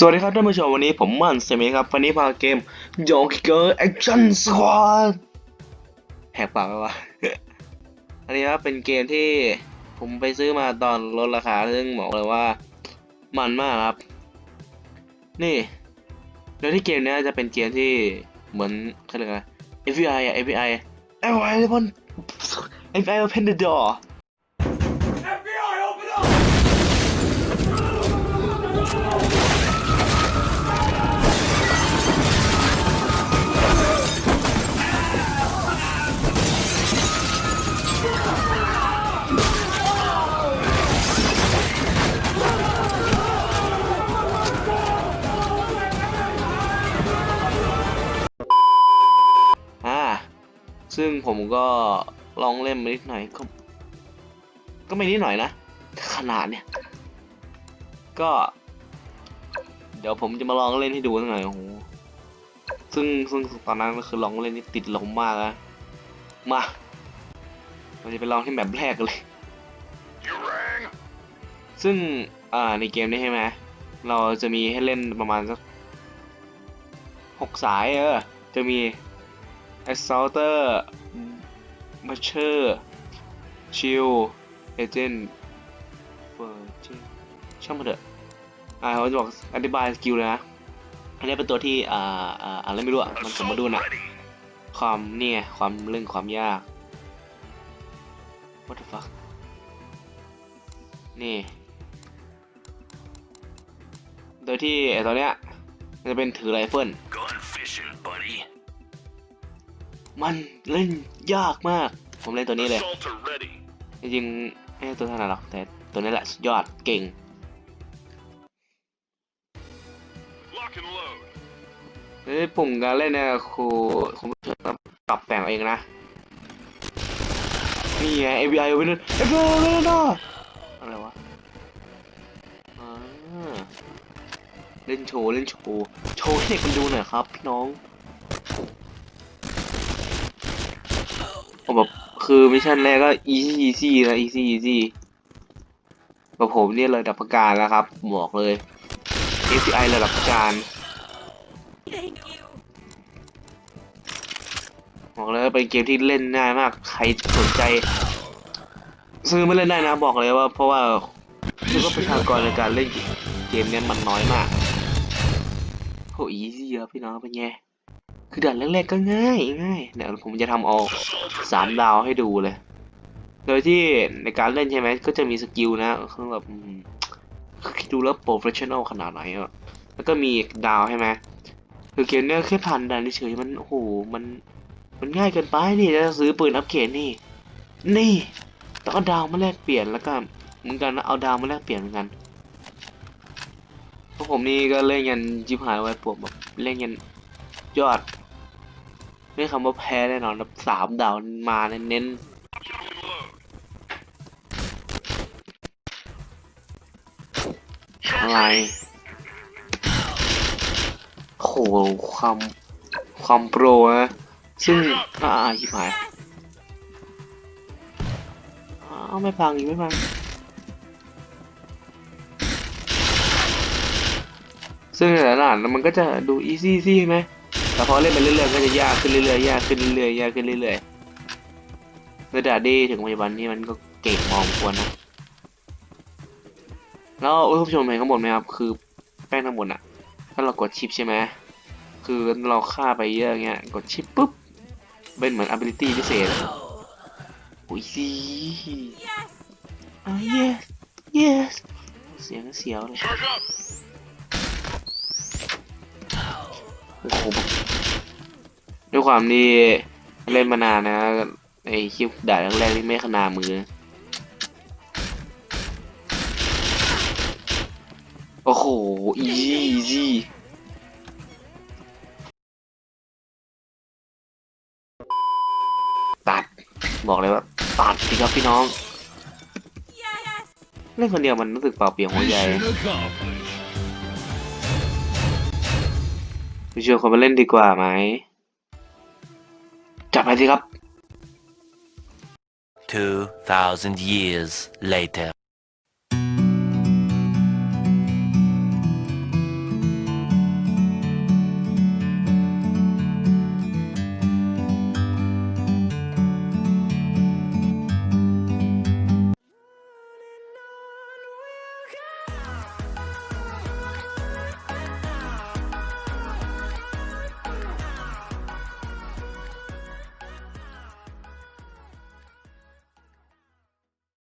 สวัสดีครับท่านผู้ชมวันนี้ผมมันเซมิครับ วันนี้พาเกมยองเกอร์แอคชั่นสควอตแหกปากไปวะอันนี้ครับเป็นเกมที่ผมไปซื้อมาตอนลดราคาซึ่งบอกเลยว่ามันมากครับ นี่โดยที่เกมนี้จะเป็นเกมที่เหมือนเขาเรียกอะไร FBI อะ FBI FBI open FBI open the door ซึ่งผมก็ลองเล่นมานิดหน่อยก็ก็ไม่นิดหน่อยนะ ขนาดเนี่ย ก็ เดี๋ยวผมจะมาลองเล่นให้ดูหน่อยโอ้โหซึ่งซึ่งตอนนั้นก็คือลองเล่นนี่ติดลมมากนะมาเราจะไปลองที่แมปแรกกันเลย ซึ่งอ่าในเกมนี้ใช่ไหมเราจะมีให้เล่นประมาณสักหกสายเออ จะมี Assaulter Butcher Shield Agent Virgin ช่างมันเถอะอ่าเขาจะบอกอธิบายสกิลเลยนะ อันนี้เป็นตัวที่อ่าอ่าอะไรไม่รู้อะ มันสมดุลอะ ready. ความเนี่ย ความเรื่องความยาก what the fuck นี่ โดยที่ไอ้ตัวเนี้ยมันจะเป็นถือไรเฟิล มันเล่นยากมาก ผมเล่นตัวนี้เลย จริงๆไม่ใช่ตัวถนัดหรอก แต่ตัวนี้แหละสุดยอดเก่ง เฮ้ยปุ่มการเล่นเนี่ยครูคุณผู้ชมปรับแต่งเองนะ นี่ไง ABI ไว้นั่น ABI ไว้นั่นนะอะไรวะเล่นโชว์ เล่นโชว์ โชว์ให้เด็กมันดูหน่อยครับ พี่น้อง ผมแบบคือมิชชั่นแรกก็ easy easy นะ easy easy แบบผมเนี่ยระดับประการแล้วครับบอกเลย API ระดับประการบอกเลยเป็นเกมที่เล่นง่ายมาก ใครสนใจ ซื้อมาเล่นได้นะบอกเลยว่า เพราะว่าคือก็ประชากรในการเล่นเกมเนี้ยมันน้อยมากโหอีซี่ครับพี่น้องเป็นไง คือด่านแรกๆก็ง่ายง่ายเดี๋ยวผมจะทำเอาสามดาวให้ดูเลย โดยที่ในการเล่นใช่ไหมก็จะมีสกิลนะคือแบบคิดดูแล้วโปรเฟชชั่นอลขนาดไหนอะแล้วก็มีดาวใช่ไหมคือเกมเนี้ยแค่ผ่านด่านเฉยๆมันโอ้โหมันมันง่ายเกินไปนี่จะซื้อปืนอัพเกรดนี่ นี่ต้องเอาดาวมาแลกเปลี่ยนแล้วก็เหมือนกันนะเอาดาวมาแลกเปลี่ยนเหมือนกันพวกผมนี่ก็เล่นยันจิบหายไว้ปวกแบบเล่นยันยอด ไม่คำว่าแพ้แน่นอนแบบสามดาวมาเน้นๆอะไรโหความความโปรนะซึ่งอ่าชิบหายอ้าวไม่พังอีกไม่พัง ซึ่งแต่ลานมันก็จะดูอีซี่ซี่ไหม แต่พอเล่นไปเรื่อยๆก็จะยากขึ้นเรื่อยๆยากขึ้นเรื่อยๆยากขึ้นเรื่อยๆในด่านดีถึงปัจจุบันนี้มันก็เก่งมองควรนะแล้วท่านผู้ชมเห็นข้างบนไหมครับ คือแป้งทั้งหมดอะถ้าเรากดชิปใช่ไหมคือเราฆ่าไปเยอะเงี้ยกดชิปปุ๊บเป็นเหมือน ability พิเศษโอ้ยสิอ่า yes yes เสียงเสียวเลย Charge up. โอ้โหด้วยความที่เล่นมานานนะไอคลิปด่าแรกๆนี่ไม่ขนามือ โอ้โห easy easy ตัด บอกเลยว่า ตัดสิครับพี่น้อง เล่นคนเดียวมันรู้สึกเปล่าเปลี่ยวหัวใจ ชวนคนมาเล่นดีกว่าไหม จับไปสิครับ2,000 years later.